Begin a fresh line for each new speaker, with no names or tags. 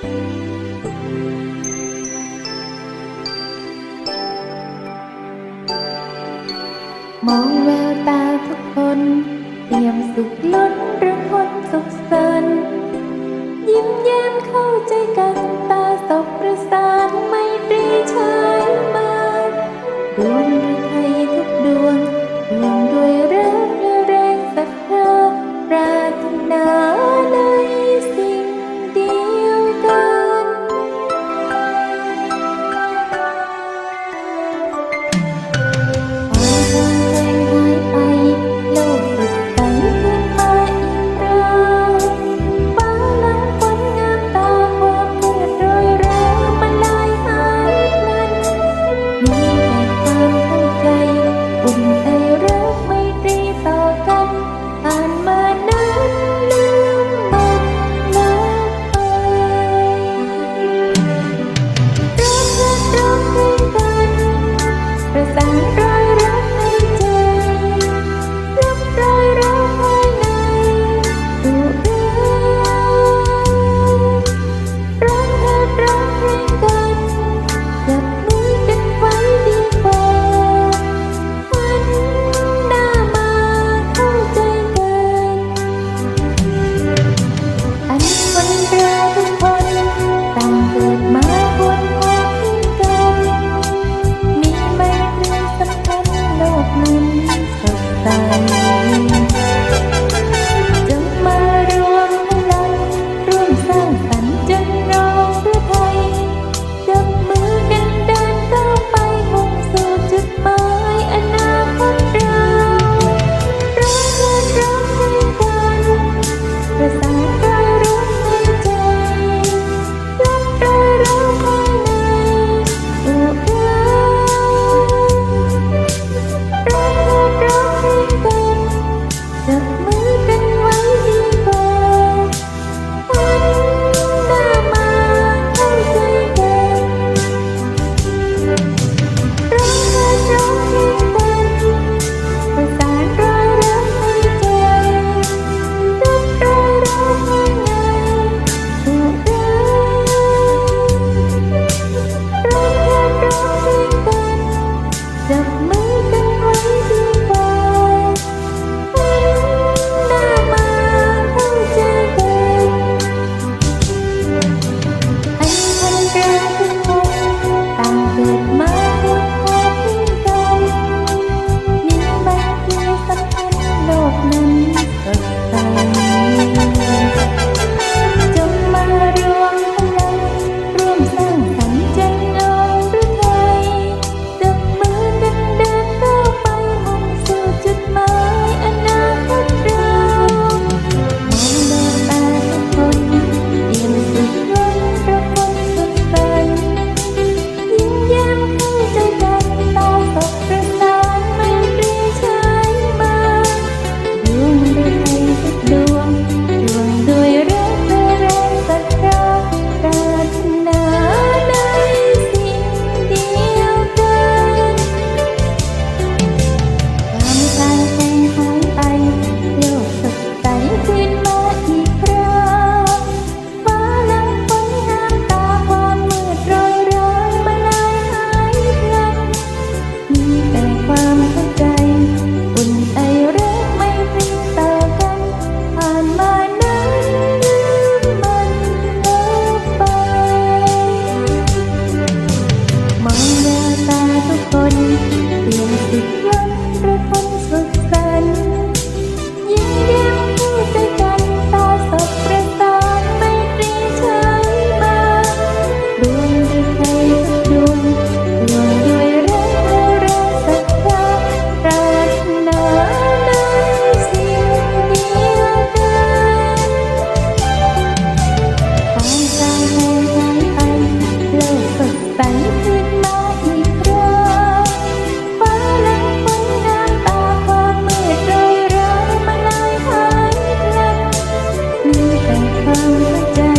มองแววตาทุกคนเตรียมสุขล้นหรือคนสุขสันยิ้มแย้มเข้าใจกันตาสบประสานไม่ตรีชายมาดวง 放不